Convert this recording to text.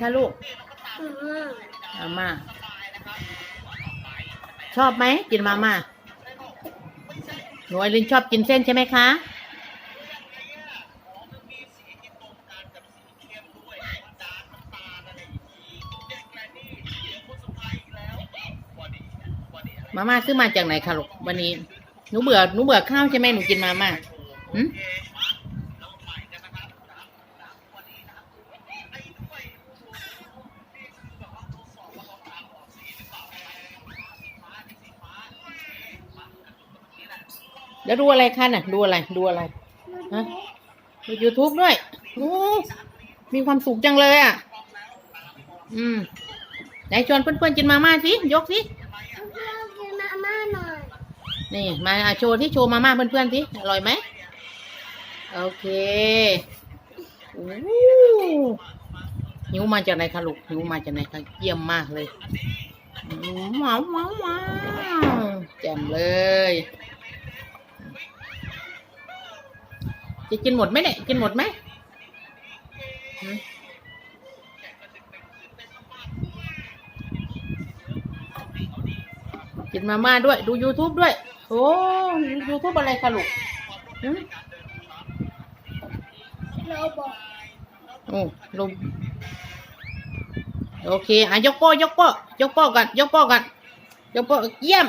คะลูกมาม่าชอบไหมกินมาม่าหนูไอรินชอบกินเส้นใช่ไหมคะมาม่าซื้อมาจากไหนคะลูกวันนี้หนูเบื่อหนูเบื่อข้าวใช่ไหมหนูกินมาม่าหืม แล้วดูอะไรคะน่ะ ดูอะไร ดูอะไรฮะดู YouTube ด้วยโอ้มีความสุขจังเลยอะ อืมไหนชวนเพื่อนๆกินมาม่าสิ ยกสิกินมาม่าหน่อย นี่ มาโชว์ที่โชว์มาม่าเพื่อนๆสิ อร่อยไหม โอเคโอ้หิวมาจากไหนคะลูกหิวมาจากไหนคะเยี่ยมมากเลยอืมว้าวว้าวว้าแจ่มเลย จะกินหมดไหมเนี่ย กินหมดไหมกินมาม่าด้วย ดู YouTube ด้วย โอ้ยูทูบอะไรคะลูกหืมเรบอกโอ้ลมโอเค อะ ยกโป้ยกโป้ยกโป้กัน ยกโป้กัน ยกโป้เยี่ยม